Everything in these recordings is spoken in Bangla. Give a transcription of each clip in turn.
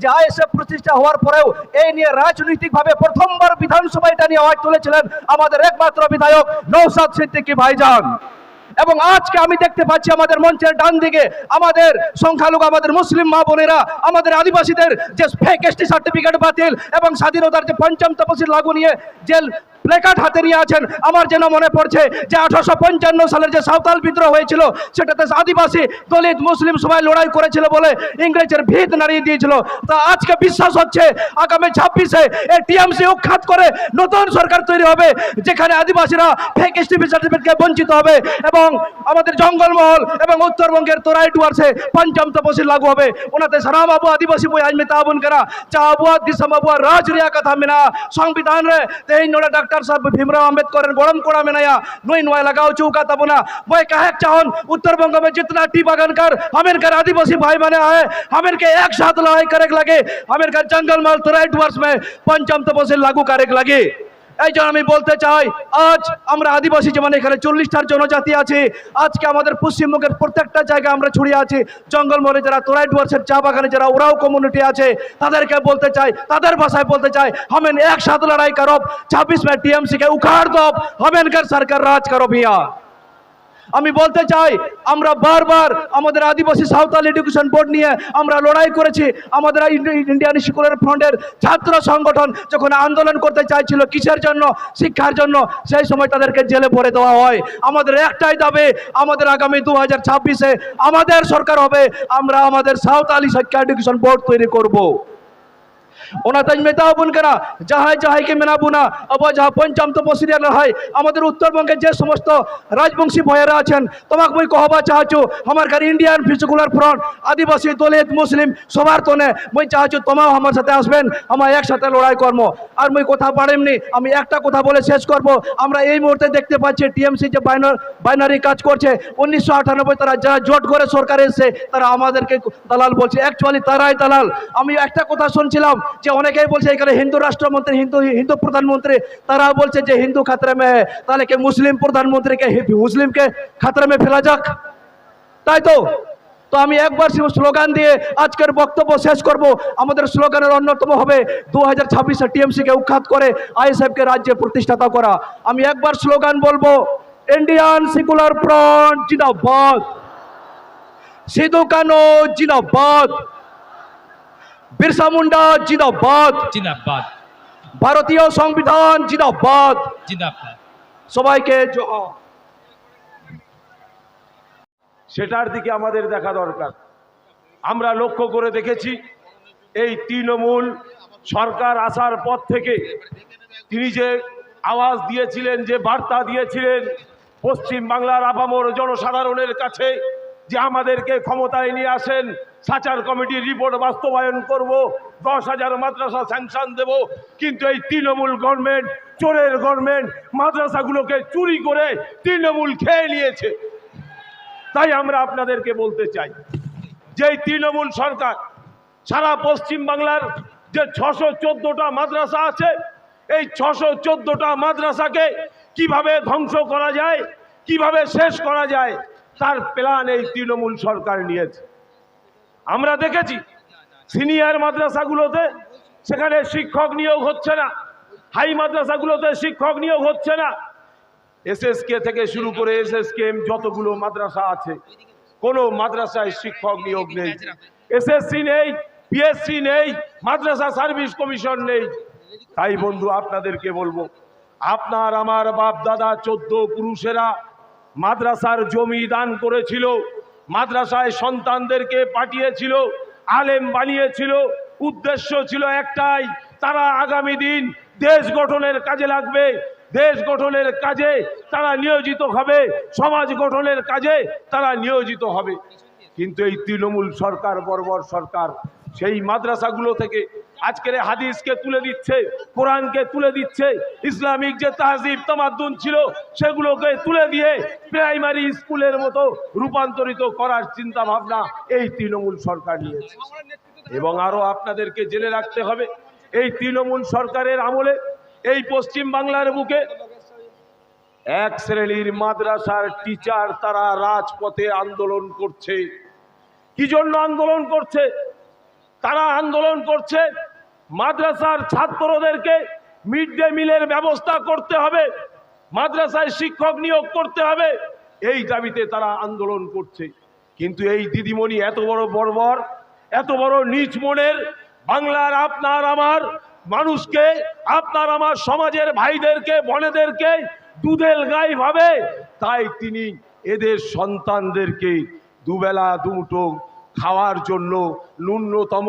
যে আইএসএফ প্রতিষ্ঠা হওয়ার পরেও এই নিয়ে রাজনৈতিক ভাবে প্রথমবার বিধানসভা এটা নিয়ে আওয়াজ তুলেছিলেন আমাদের একমাত্র বিধায়ক নৌসাদ সিদ্দিকী ভাইজান। এবং আজকে আমি দেখতে পাচ্ছি আমাদের মঞ্চের ডান দিকে আমাদের সংখ্যালঘু, আমাদের মুসলিম মা বোনেরা, আমাদের আদিবাসীদের যে ফেক এসটি সার্টিফিকেট বাতিল এবং স্বাধীনতার যে পঞ্চম তপশিল লাগু নিয়ে যে প্লেকার্ড হাতে নিয়ে আছেন, আমার যেন মনে পড়ছে যে আঠারোশো পঞ্চান্ন সালের যে সাঁওতাল বিদ্রোহ হয়েছিল, সেটাতে আদিবাসী, দলিত, মুসলিম সবাই লড়াই করেছিল বলে ইংরেজের ভিত নাড়িয়ে দিয়েছিল। তা আজকে বিশ্বাস হচ্ছে আগামী ছাব্বিশে এই টিএমসি উৎখাত করে নতুন সরকার তৈরি হবে, যেখানে আদিবাসীরা ফেক এসটিপি সার্টিফিকেটকে বঞ্চিত হবে এবং আমাদের জঙ্গলমহল এবং উত্তরবঙ্গের তোরাই ডুয়ার্সে পঞ্চম তপশিল লাগু হবে ওনাতে সারাম আবু আদিবাসী বই আজমে তাবুন করা চা আবুয়া দিসম আবুয়া রাজ রিয়া কথা মেনা সংবিধান রে তেহিন নোড়া ডাক্তার সাহেব भीमराव अम्बेडकर गरम कोड़ा में नया नोई नोया लगाओ चौका तबुना वह कहे चाहन उत्तर बंग में जितना टी बगानकर हमें कर आदिवासी भाई बने आए हमें के एक साथ लड़ाई करे लगे हमें कर जंगल माल तराइट वर्ष में पंचम तपसिल लागू करे लगे এই জন্য আমি বলতে চাই, আজ আমরা আদিবাসী যেমন এখানে চল্লিশটার জনজাতি আছে। আজকে আমাদের পশ্চিমবঙ্গের প্রত্যেকটা জায়গায় আমরা ছড়িয়ে আছি। জঙ্গলমরে যারা তোরাই ডুয়ার্সের চা বাগানে যারা ওরাও কমিউনিটি আছে, তাদেরকে বলতে চাই, তাদের ভাষায় বলতে চাই, হমেন একসাথ লড়াই করব। ছাব্বিশ মে টিএমসি কে উখাড় দব হমেন সরকার রাজ করো ভিয়া আমি বলতে চাই, আমরা বারবার আমাদের আদিবাসী সাঁওতাল এডুকেশন বোর্ড নিয়ে আমরা লড়াই করেছি। আমাদের ইন্ডিয়ান স্কুলের ফ্রন্টের ছাত্র সংগঠন যখন আন্দোলন করতে চাইছিল কিসের জন্য? শিক্ষার জন্য। সেই সময় তাদেরকে জেলে ভরে দেওয়া হয়। আমাদের একটাই দাবি, আমাদের আগামী দু হাজার আমাদের সরকার হবে। আমরা আমাদের সাঁওতালি শিক্ষা এডুকেশন বোর্ড তৈরি করব। ওনা তাজ মেতা হবুন কেনা, যাহাই যাহাইকে মেনাবো না আবার যাহা পঞ্চম তপসিলিয়া লড়াই, আমাদের উত্তরবঙ্গের যে সমস্ত রাজবংশী ভয়েরা আছেন, তোমাকে মুই কহবা চাহাছু আমার ঘর ইন্ডিয়ান ফিজিকুলার ফ্রন্ট আদিবাসী দলিত মুসলিম সবার তনে, মুই চাহাছু তোমাও আমার সাথে আসবেন আমার একসাথে লড়াই কর্ম। আর মুই কথা পারেমনি আমি একটা কথা বলে শেষ করব, আমরা এই মুহূর্তে দেখতে পাচ্ছি টিএমসি যে বাইনার, বাইনারি কাজ করছে, উনিশশো আটানব্বই তারা যারা জোট করে সরকার এসছে, তারা আমাদেরকে দালাল বলছে। অ্যাকচুয়ালি তারাই দালাল। আমি একটা কথা শুনছিলাম যে অনেকেই বলছে এখানে হিন্দু রাষ্ট্রমন্ত্রী, হিন্দু হিন্দু প্রধানমন্ত্রী তারা বলছে যে হিন্দু খাতরে মে, তাহলে কি মুসলিম প্রধানমন্ত্রীকে মুসলিমকে খাতরে মে ফেলা যাক? তাই তো? তো আমি একবার স্লোগান দিয়ে আজকের বক্তব্য শেষ করব। আমাদের স্লোগানের অন্যতম হবে দু হাজার ছাব্বিশে টিএমসিকে উৎখাত করে আইএসএফকে রাজ্যে প্রতিষ্ঠাতা করা। আমি একবার স্লোগান বলব, ইন্ডিয়ান সেকুলার ফ্রন্ট জিন্দাবাদ। সিধু কানো জিন্দাবাদ। বিরসা মুন্ডা জিন্দাবাদ। জিন্দাবাদ। ভারতীয় সংবিধান জিন্দাবাদ। জিন্দাবাদ। সবাইকে সেটার দিকে আমাদের দেখা দরকার। আমরা লক্ষ্য করে দেখেছি এই তৃণমূল সরকার আসার পর থেকে তিনি যে আওয়াজ দিয়েছিলেন যে বার্তা দিয়েছিলেন পশ্চিম বাংলার আপামর জনসাধারণের কাছে যে আমাদেরকে ক্ষমতায় নিয়ে আসেন, সাচার কমিটির রিপোর্ট বাস্তবায়ন করব, দশ হাজার মাদ্রাসা স্যাংশন দেব, কিন্তু এই তৃণমূল গভর্নমেন্ট, চোরের গভর্নমেন্ট মাদ্রাসাগুলোকে চুরি করে তৃণমূল খেয়ে নিয়েছে। তাই আমরা আপনাদেরকে বলতে চাই, যে তৃণমূল সরকার, সারা পশ্চিম বাংলার যে ছশো চোদ্দোটা মাদ্রাসা আছে, এই ছশো চোদ্দোটা মাদ্রাসাকে কীভাবে ধ্বংস করা যায়, কীভাবে শেষ করা যায় তার প্ল্যান এই তৃণমূল সরকার নিয়েছে। আমরা দেখেছি সিনিয়র মাদ্রাসাগুলোতে সেখানে শিক্ষক নিয়োগ হচ্ছে না হাই মাদ্রাসাগুলোতে শিক্ষক নিয়োগ হচ্ছে না। এসএসকে থেকে শুরু করে এসএসকেএম যতগুলো মাদ্রাসা আছে, কোনো মাদ্রাসায় শিক্ষক নিয়োগ নেই। এসএসসি নেই পিএসসি নেই, মাদ্রাসা সার্ভিস কমিশন নেই। তাই বন্ধু, আপনাদেরকে বলব, আপনার আমার বাপ দাদা চোদ্দ পুরুষেরা মাদ্রাসার জমি দান করেছিল, মাদ্রাসায় সন্তানদেরকে পাঠিয়েছিল, আলেম বানিয়েছিল। উদ্দেশ্য ছিল একটাই, তারা আগামী দিন দেশ গঠনের কাজে লাগবে। দেশ গঠনের কাজে তারা নিয়োজিত হবে, সমাজ গঠনের কাজে তারা নিয়োজিত হবে। কিন্তু এই তৃণমূল সরকার, বর্বর সরকার, সেই মাদ্রাসাগুলো থেকে আজকের হাদিসকে তুলে দিচ্ছে, কোরআনকে তুলে দিচ্ছে, ইসলামিক যে তাহজিব, তামাদ্দুন ছিল, সেগুলোকে তুলে দিয়ে প্রাইমারি স্কুলের মতো রূপান্তরিত করার চিন্তা ভাবনা এই তৃণমূল সরকার নিয়েছে। এবং আরও আপনাদেরকে জেনে রাখতে হবে, এই তৃণমূল সরকারের আমলে এই পশ্চিম বাংলার বুকে এক শ্রেণির মাদ্রাসার টিচার তারা রাজপথে আন্দোলন করছে। কি জন্য আন্দোলন করছে? তারা আন্দোলন করছে মাদ্রাসার ছাত্রদেরকে মিড ডে মিলের ব্যবস্থা করতে হবে, মাদ্রাসায় শিক্ষক নিয়োগ করতে হবে, এই দাবিতে তারা আন্দোলন করছে। কিন্তু এই দিদিমণি এত বড় বর্বর, এত বড় নিচ মনের, বাংলার আপনার আমার মানুষকে, আপনার আমার সমাজের ভাইদেরকে, বনেদেরকে দুধেল গাই ভাবে, তাই তিনি এদের সন্তানদেরকে দুবেলা দুমুটো খাওয়ার জন্য ন্যূনতম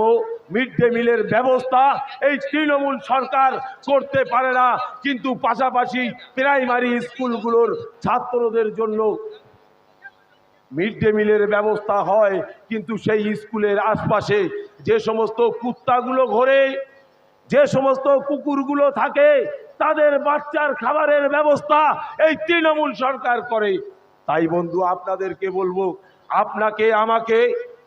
মিড ডে মিলের ব্যবস্থা এই তৃণমূল সরকার করতে পারে না। কিন্তু পাশাপাশি প্রাইমারি স্কুলগুলোর ছাত্রদের জন্য মিড ডে মিলের ব্যবস্থা হয়। কিন্তু সেই স্কুলের আশপাশে যে সমস্ত কুত্তাগুলো ঘোরে, যে সমস্ত কুকুরগুলো থাকে, তাদের বাচ্চার খাবারের ব্যবস্থা এই তৃণমূল সরকার করে। তাই বন্ধু, আপনাদেরকে বলব, আপনাকে, আমাকে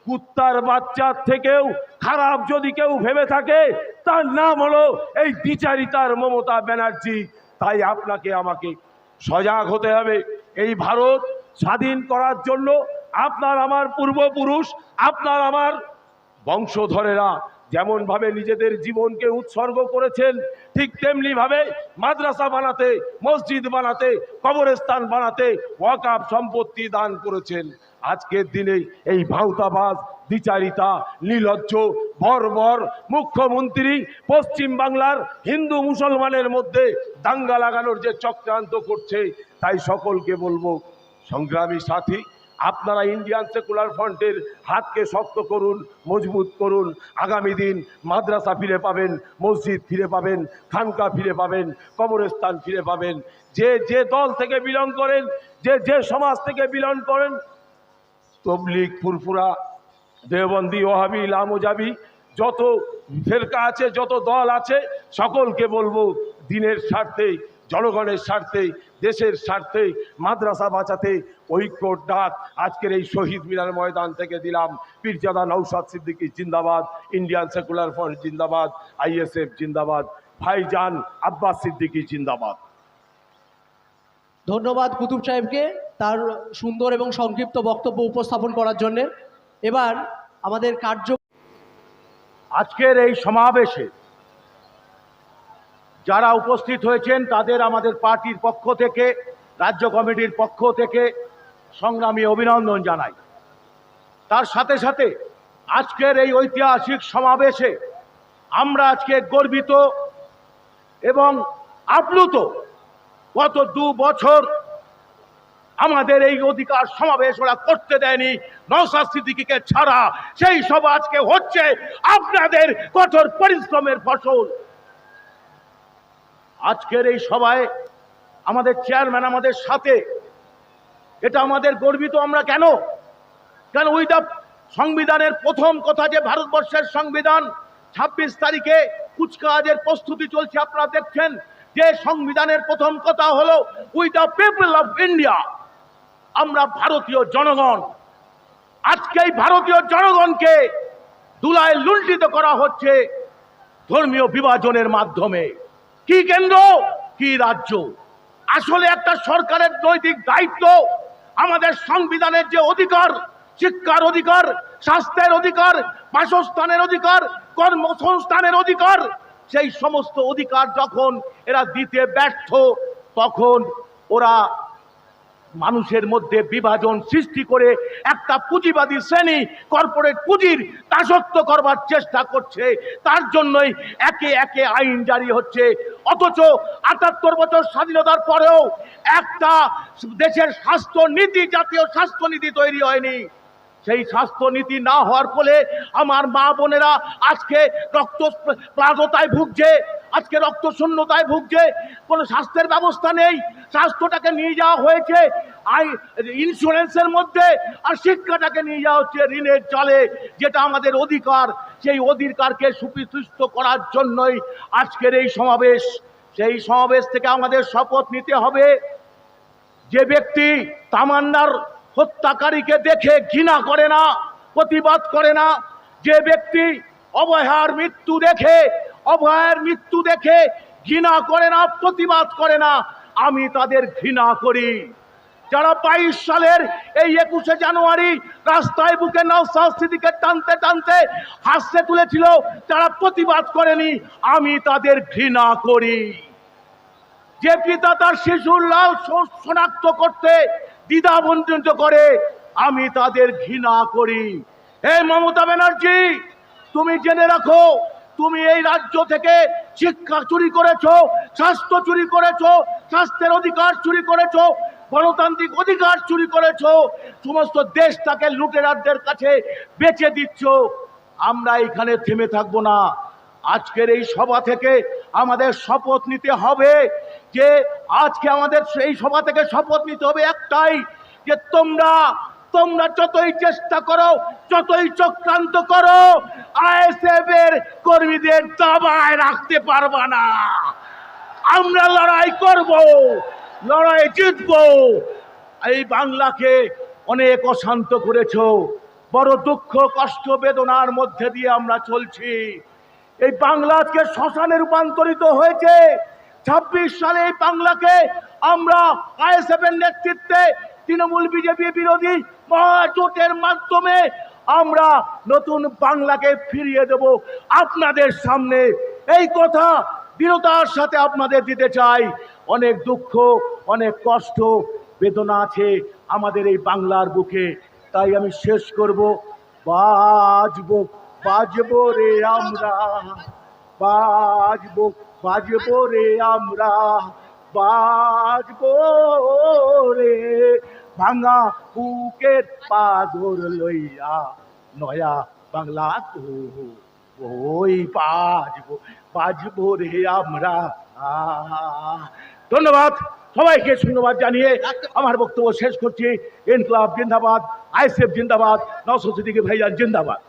কুত্তার বাচ্চার থেকেও খারাপ যদি কেউ ভেবে থাকে, তার নাম হলো এই বিচারিতার মমতা ব্যানার্জি। তাই আপনাকে আমাকে সজাগ হতে হবে। এই ভারত স্বাধীন করার জন্য আপনার আমার পূর্বপুরুষ, আপনার আমার বংশধরেরা যেমনভাবে নিজেদের জীবনকে উৎসর্গ করেছেন, ঠিক তেমনিভাবে মাদ্রাসা বানাতে, মসজিদ বানাতে, কবরস্থান বানাতে ওয়াকাফ সম্পত্তি দান করেছেন। আজকের দিনে এই ভাউতাবাজ বিচারিতা নির্লজ্জ বর্বর মুখ্যমন্ত্রী পশ্চিম বাংলার হিন্দু মুসলমানের মধ্যে দাঙ্গা লাগানোর যে চক্রান্ত করছে, তাই সকলকে বলব, সংগ্রামী সাথী, আপনারা ইন্ডিয়ান সেকুলার ফ্রন্টের হাতকে শক্ত করুন, মজবুত করুন, আগামী দিন মাদ্রাসা ফিরে পাবেন, মসজিদ ফিরে পাবেন, খানকা ফিরে পাবেন, কবরস্থান ফিরে পাবেন। যে যে দল থেকে বিলং করেন, যে যে সমাজ থেকে বিলং করেন তবলিগ, ফুরফুরা, দেওবন্দি ওহাবি লামোজাবি, যত ফেরকা আছে, যত দল আছে, সকলকে বলব দিনের স্বার্থে জনগণের স্বার্থে দেশের স্বার্থে মাদ্রাসা বাঁচাতে ঐক্যর ডাক আজকের এই শহীদ মিনার ময়দান থেকে দিলাম পীরজাদা নৌসাদ সিদ্দিকী জিন্দাবাদ, ইন্ডিয়ান সেকুলার ফ্রন্ট জিন্দাবাদ, আইএসএফ জিন্দাবাদ, ভাইজান আব্বাস সিদ্দিকী জিন্দাবাদ। ধন্যবাদ কুতুব সাহেবকে। তার সুন্দর এবং সংক্ষিপ্ত বক্তব্য উপস্থাপন করার জন্যে। এবার আমাদের কার্য আজকের এই সমাবেশে যারা উপস্থিত হয়েছেন, তাদের আমাদের পার্টির পক্ষ থেকে, রাজ্য কমিটির পক্ষ থেকে সংগ্রামী অভিনন্দন জানাই। তার সাথে সাথে আজকের এই ঐতিহাসিক সমাবেশে আমরা আজকে গর্বিত এবং আপ্লুত গত দু বছর আমাদের এই অধিকার সমাবেশ ওরা করতে দেয়নি। নওসাদ সিদ্দিকিকে ছাড়া। সেই সব আজকে হচ্ছে আপনাদের কঠোর পরিশ্রমের ফসল। আজকের এই সভায় আমাদের চেয়ারম্যান আমাদের সাথে। এটা আমাদের গর্বিত আমরা কেন? কেন ওই দা সংবিধানের প্রথম কথা যে ভারতবর্ষের সংবিধান, ছাব্বিশ তারিখে কুচকাওয়াজের প্রস্তুতি চলছে, আপনারা দেখছেন? যে সংবিধানের প্রথম কথা হলো we the people of India আমরা ভারতীয় জনগণ। আজকে এই ভারতীয় জনগণকে দুলায় লুণ্ঠিত করা হচ্ছে ধর্মীয় বিভাজনের মাধ্যমে। কি কেন্দ্র? কি রাজ্য? আসলে একটা সরকারের নৈতিক দায়িত্ব, আমাদের সংবিধানের যে অধিকার, শিক্ষার অধিকার, স্বাস্থ্যের অধিকার, বাসস্থানের অধিকার, কর্মসংস্থানের অধিকার, সেই সমস্ত অধিকার যখন এরা দিতে ব্যর্থ, তখন ওরা মানুষের মধ্যে বিভাজন সৃষ্টি করে একটা পুঁজিবাদী শ্রেণি কর্পোরেট পুঁজির দাসত্ব করবার চেষ্টা করছে। তার জন্যই একে একে আইন জারি হচ্ছে। অথচ আটাত্তর বছর স্বাধীনতার পরেও একটা দেশের স্বাস্থ্য নীতি, জাতীয় স্বাস্থ্য নীতি তৈরি হয়নি। সেই স্বাস্থ্য নীতি না হওয়ার ফলে আমার মা বোনেরা আজকে রক্ত প্লাজতায় ভুগছে, আজকে রক্ত শূন্যতায় ভুগছে, কোনো স্বাস্থ্যের ব্যবস্থা নেই, স্বাস্থ্যটাকে নিয়ে যাওয়া হয়েছে, আই, ইন্স্যুরেন্সের মধ্যে আর শিক্ষাটাকে নিয়ে যাওয়া হচ্ছে ঋণের জলে যেটা আমাদের অধিকার, সেই অধিকারকে সুপ্রতিষ্ঠ করার জন্যই আজকের এই সমাবেশ। সেই সমাবেশ থেকে আমাদের শপথ নিতে হবে। যে ব্যক্তি তামান্নার হত্যাকারীকে দেখে ঘৃণা করে না, প্রতিবাদ করে না। যে ব্যক্তি অভয়ার মৃত্যু দেখে, অভয়ের মৃত্যু দেখে ঘৃণা করে না, প্রতিবাদ করে না, আমি তাদের ঘৃণা করি। যারা বাইশ সালের এই একুশে জানুয়ারি রাস্তায় বুকে নওসাদ সিদ্দিকে টানতে টানতে হাসতে তুলেছিল তারা প্রতিবাদ করেনি, আমি তাদের ঘৃণা করি। যে পিতা তার শিশুর লাল শনাক্ত করতে দ্বিধাবঞ্চিত করে, আমি তাদের ঘৃণা করি। হে মমতা ব্যানার্জি, তুমি জেনে রাখো, তুমি এই রাজ্য থেকে শিক্ষা চুরি করেছ, স্বাস্থ্য চুরি করেছ, স্বাস্থ্যের অধিকার চুরি করেছ, গণতান্ত্রিক অধিকার চুরি করেছ, সমস্ত দেশটাকে লুটেরারদের কাছে বেচে দিচ্ছ। আমরা এখানে থেমে থাকব না। আজকের এই সভা থেকে আমাদের শপথ নিতে হবে। যে আজকে আমাদের সেই সভা থেকে শপথ নিতে হবে একটাই, যে তোমরা তোমরা যতই চেষ্টা করো, যতই চক্রান্ত করো, আইএসএফ এর কর্মীদের দাবায় রাখতে পারবা না। আমরা লড়াই করব, লড়াই জিতব। এই বাংলাকে অনেক অশান্ত করেছ, বড় দুঃখ, কষ্ট, বেদনার মধ্যে দিয়ে আমরা চলছি। এই বাংলা আজকে শ্মশানে রূপান্তরিত হয়েছে ছাব্বিশ সালে এই বাংলাকে আমরা আইএসএফ এর নেতৃত্বে তৃণমূল বিজেপি বিরোধী মহাজোটের মাধ্যমে আমরা নতুন বাংলাকে ফিরিয়ে দেব। আপনাদের সামনে এই কথা দৃঢ়তার সাথে আপনাদের দিতে চাই। অনেক দুঃখ, অনেক কষ্ট, বেদনা আছে আমাদের এই বাংলার বুকে। তাই আমি শেষ করব। বাজবো বাজবো রে আমরা। বাজবো। বাজবো রে আমরা, বাজবো রে। ভাঙা বুকের পাগর লইয়া নয়া বাংলা তো ওই বাজবো বাজবো রে আমরা। ধন্যবাদ সবাইকে ধন্যবাদ জানিয়ে আমার বক্তব্য শেষ করছি। ইনকলাব জিন্দাবাদ আইসেফ জিন্দাবাদ নসদিকে ভাইজান জিন্দাবাদ।